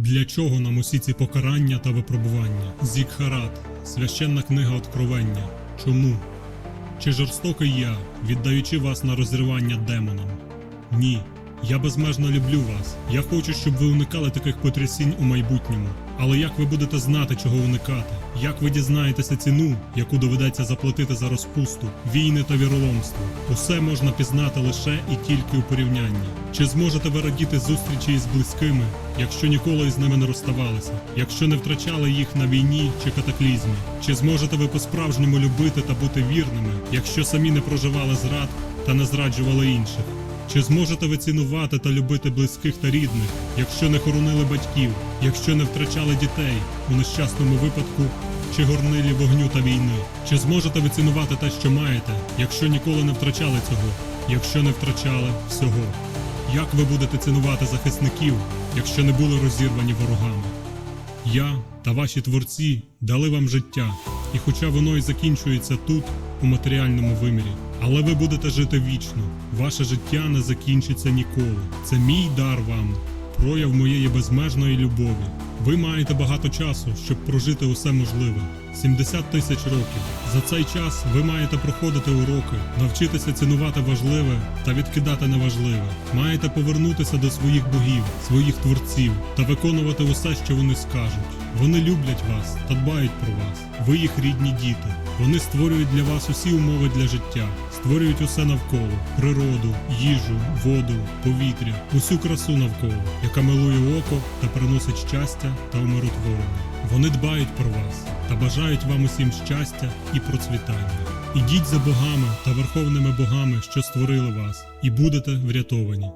Для чого нам усі ці покарання та випробування? Зікхарат, священна книга Откровення. Чому? Чи жорстокий я, віддаючи вас на розривання демонам? Ні. Я безмежно люблю вас. Я хочу, щоб ви уникали таких потрясінь у майбутньому. Але як ви будете знати, чого уникати? Як ви дізнаєтеся ціну, яку доведеться заплатити за розпусту, війни та віроломство? Усе можна пізнати лише і тільки у порівнянні. Чи зможете ви радіти зустрічі із близькими, якщо ніколи із ними не розставалися, якщо не втрачали їх на війні чи катаклізмі? Чи зможете ви по-справжньому любити та бути вірними, якщо самі не проживали зрад та не зраджували інших? Чи зможете ви цінувати та любити близьких та рідних, якщо не хоронили батьків, якщо не втрачали дітей у нещасному випадку чи горнилі вогню та війни? Чи зможете ви цінувати те, що маєте, якщо ніколи не втрачали цього, якщо не втрачали всього? Як ви будете цінувати захисників, якщо не були розірвані ворогами? Я та ваші творці дали вам життя, і хоча воно і закінчується тут, у матеріальному вимірі, але ви будете жити вічно. Ваше життя не закінчиться ніколи. Це мій дар вам, прояв моєї безмежної любові. Ви маєте багато часу, щоб прожити усе можливе. 70 тисяч років. За цей час ви маєте проходити уроки, навчитися цінувати важливе та відкидати неважливе. Маєте повернутися до своїх богів, своїх творців та виконувати усе, що вони скажуть. Вони люблять вас та дбають про вас. Ви їх рідні діти. Вони створюють для вас усі умови для життя, створюють усе навколо: природу, їжу, воду, повітря, усю красу навколо, яка милує око та приносить щастя та умиротворення. Вони дбають про вас та бажають вам усім щастя і процвітання. Ідіть за богами та верховними богами, що створили вас, і будете врятовані.